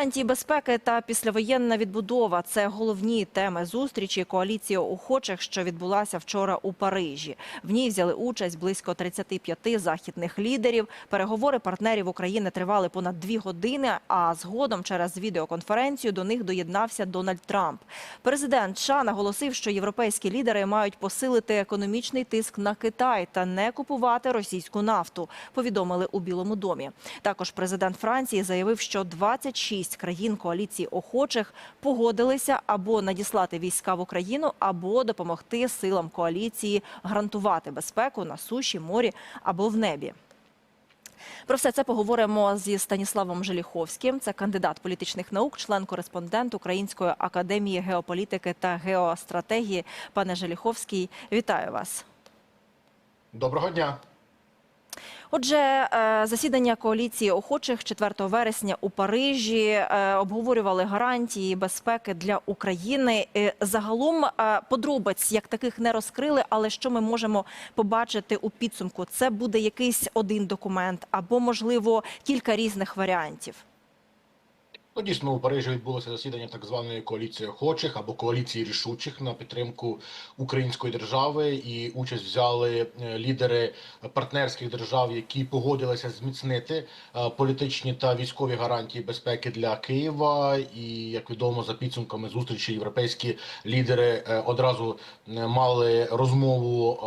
Гарантії безпеки та післявоєнна відбудова це головні теми зустрічі коаліції охочих, що відбулася вчора у Парижі. В ній взяли участь близько 35 західних лідерів. Переговори партнерів України тривали понад дві години. А згодом через відеоконференцію до них доєднався Дональд Трамп. Президент США наголосив, що європейські лідери мають посилити економічний тиск на Китай та не купувати російську нафту. Повідомили у Білому домі. Також президент Франції заявив, що 26 країн коаліції охочих погодилися або надіслати війська в Україну, або допомогти силам коаліції гарантувати безпеку на суші, морі або в небі. Про все це поговоримо зі Станіславом Желіховським. Це кандидат політичних наук, член-кореспондент Української академії геополітики та геостратегії. Пане Желіховський, вітаю вас. Доброго дня. Отже, е, засідання коаліції охочих 4 вересня у Парижі е, обговорювали гарантії безпеки для України. Загалом е, подробиць як таких не розкрили, але що ми можемо побачити у підсумку? Це буде якийсь один документ або, можливо, кілька різних варіантів. Ну, дійсно, у Парижі відбулося засідання так званої коаліції охочих або коаліції рішучих на підтримку української держави, і участь взяли е, лідери партнерських держав, які погодилися зміцнити е, політичні та військові гарантії безпеки для Києва. І як відомо, за підсумками зустрічі європейські лідери е, одразу мали розмову.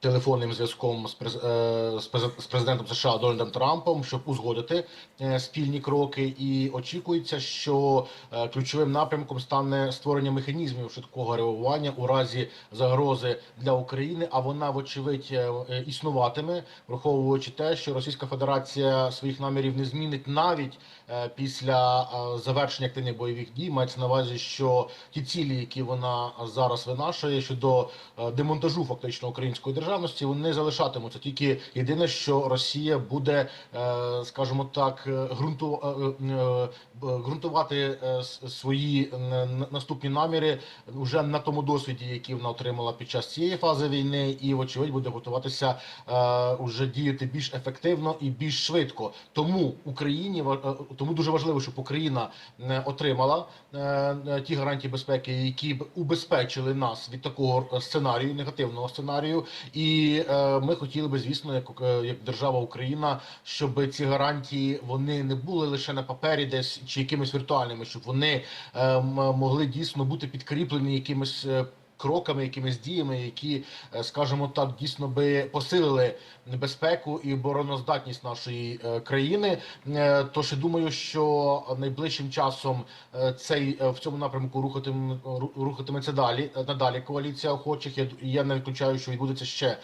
Телефонним зв'язком з е, з през- з президентом США Дональдом Трампом, щоб узгодити е, спільні кроки, і очікується, що е, ключовим напрямком стане створення механізмів швидкого реагування у разі загрози для України. А вона, вочевидь, існуватиме, враховуючи те, що Російська Федерація своїх намірів не змінить навіть після завершення активних бойових дій. Мається на увазі, що ті цілі, які вона зараз винашує щодо демонтажу фактично української державності, вони залишатимуться. Тільки єдине, що Росія буде, е, скажімо так, е, е, ґрунтувати свої наступні наміри вже на тому досвіді, який вона отримала під час цієї фази війни, і вочевидь буде готуватися е, уже діяти більш ефективно і більш швидко. Тому Україні тому дуже важливо, щоб Україна отримала ті гарантії безпеки, які б убезпечили нас від такого сценарію, негативного сценарію. І е, ми хотіли би, звісно, як, е, як держава Україна, щоб ці гарантії вони не були лише на папері, десь чи якимись віртуальними, щоб вони е, могли дійсно бути підкріплені якимись. Кроками, якимись діями, які, е, скажімо так, дійсно би посилили безпеку і обороноздатність нашої е, країни. Е, Тож я думаю, що найближчим часом цей в цьому напрямку рухатиме рухатиметься далі. Надалі коаліція охочих. Я, я не виключаю, що відбудеться ще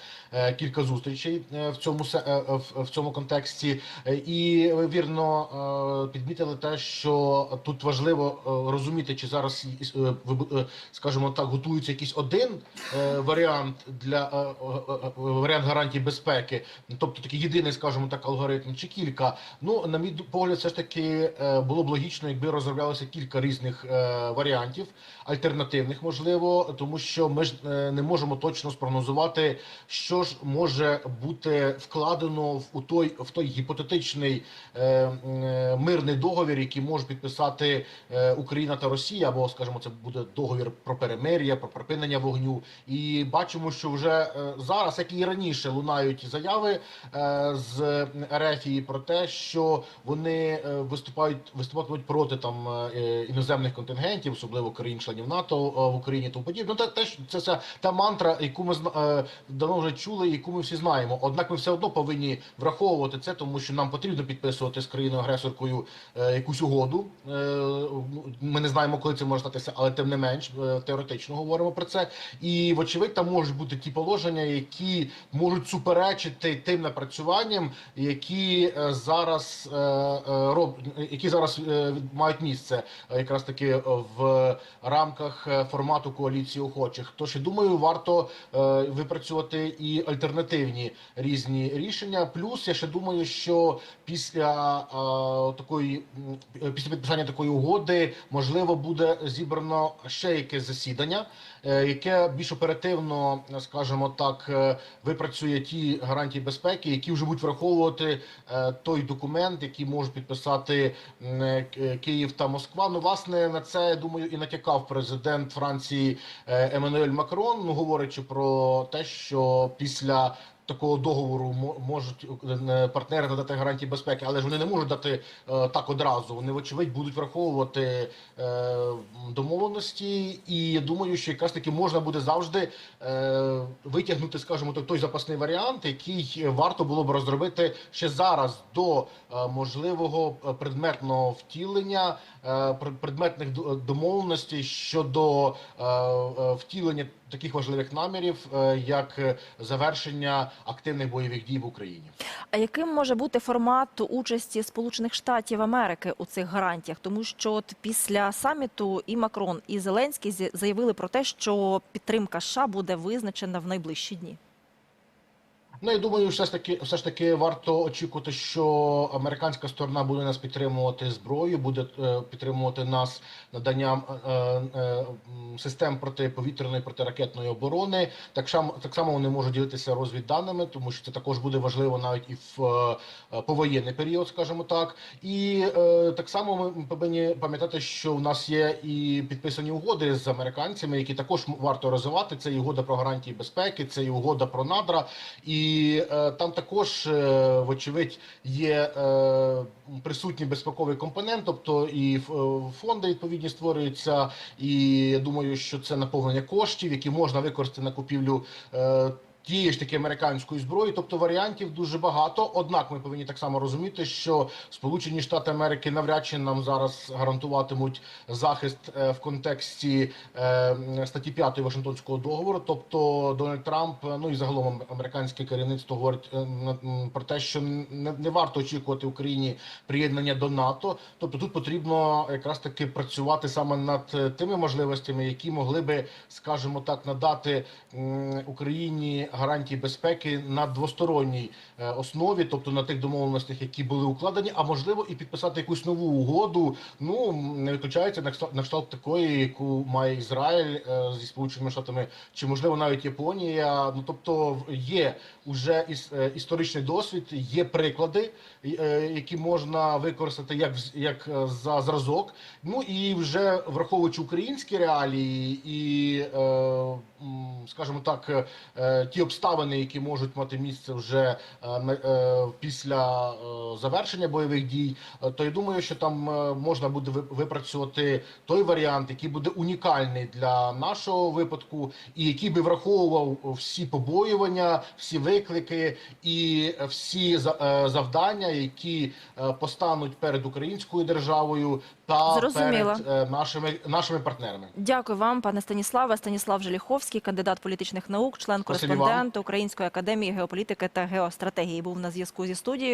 кілька зустрічей в цьому в, цьому контексті. І ви вірно підмітили те, що тут важливо розуміти, чи зараз скажімо так, готується якийсь один е, варіант для е, е, е, варіант гарантій безпеки, тобто такий єдиний, скажімо так, алгоритм, чи кілька. Ну на мій погляд, все ж таки е, було б логічно, якби розроблялося кілька різних е, варіантів, альтернативних, можливо, тому що ми ж е, не можемо точно спрогнозувати, що ж може бути вкладено в у той в той гіпотетичний е, е, мирний договір, який може підписати е, Україна та Росія, або скажімо, це буде договір про перемир'я, про припинення вогню. І бачимо, що вже е, зараз, як і раніше, лунають заяви е, з Ерефії про те, що вони е, виступають виступатимуть проти там іноземних контингентів, особливо країн-членів НАТО в Україні. Тому подібне. Ну, те, те, що- це, це та мантра, яку ми давно вже чули, яку ми всі знаємо. Однак ми все одно повинні враховувати це, тому що нам потрібно підписувати з країною агресоркою якусь угоду. Ну, ми не знаємо, коли це може статися, але тим не менш теоретично говоримо про це. І вочевидь, там можуть бути ті положення, які можуть суперечити тим напрацюванням, які е, зараз е, е, роб, які зараз мають місце якраз таки в рамках формату коаліції охочих. Тож я думаю, варто випрацювати і альтернативні різні рішення. Плюс я ще думаю, що після такої після підписання такої угоди можливо буде зібрано ще якесь засідання, яке більш оперативно, скажімо так, е, випрацює ті гарантії безпеки, які вже будуть враховувати е, той документ, який можуть підписати е, Київ та Москва. Ну, власне, на це думаю, і натякав президент Франції е, Еммануель Макрон, ну говорячи про те, що після такого договору мо- можуть е, партнери надати гарантії безпеки, але ж вони не можуть дати е, так одразу. Вони вочевидь будуть враховувати е, домовленості, і я думаю, що якраз таки можна буде завжди витягнути, скажімо, той, запасний варіант, який варто було б розробити ще зараз до можливого предметного втілення, пред- предметних домовленостей щодо втілення таких важливих намірів, е, як е, завершення активних бойових дій в Україні. А яким може бути формат участі Сполучених Штатів Америки у цих гарантіях? Тому що от після саміту і Макрон, і Зеленський заявили про те, що підтримка США буде визначена в найближчі дні. Ну, я думаю, все ж таки, все ж таки варто очікувати, що американська сторона буде нас підтримувати зброю, буде е, підтримувати нас наданням е, е, систем протиповітряної протиракетної оборони. Так само так само вони можуть ділитися розвідданими, тому що це також буде важливо навіть і в е, повоєнний період, скажімо так. І е, так само ми повинні пам'ятати, що в нас є і підписані угоди з американцями, які також варто розвивати. Це і угода про гарантії безпеки, це і угода про надра. І е, там також, е, вочевидь, є е, присутній безпековий компонент, тобто і е, фонди відповідні створюються. І я думаю, що це наповнення коштів, які можна використати на купівлю. Е, Тієї ж таки американської зброї, тобто варіантів дуже багато. Однак ми повинні так само розуміти, що Сполучені Штати Америки навряд чи нам зараз гарантуватимуть захист е, в контексті е, статті 5 Вашингтонського договору. Тобто Дональд Трамп, е, ну і загалом американське керівництво говорить про те, що не, варто очікувати Україні приєднання до НАТО. Тобто тут потрібно якраз таки працювати саме над тими можливостями, які могли би, скажімо так, надати Україні гарантії безпеки на двосторонній е, основі, тобто на тих домовленостях, які були укладені, а можливо і підписати якусь нову угоду. Ну не виключається на кшталт, такої, яку має Ізраїль е, зі сполученими штатами, чи можливо навіть Японія. Ну тобто є уже іс, е, історичний досвід, є приклади, які можна використати як як за зразок. Ну і вже враховуючи українські реалії і, скажімо так, ті обставини, які можуть мати місце вже е, е, після завершення бойових дій, е, то я думаю, що там е, можна буде випрацювати той варіант, який буде унікальний для нашого випадку, і який би враховував всі побоювання, всі виклики і всі е, завдання, які постануть перед українською державою та Зрозуміло. перед нашими нашими партнерами. Дякую вам, пане Станіславе. Станіслав Желіховський, кандидат політичних наук, член кореспондент Української академії геополітики та геостратегії, був на зв'язку зі студією.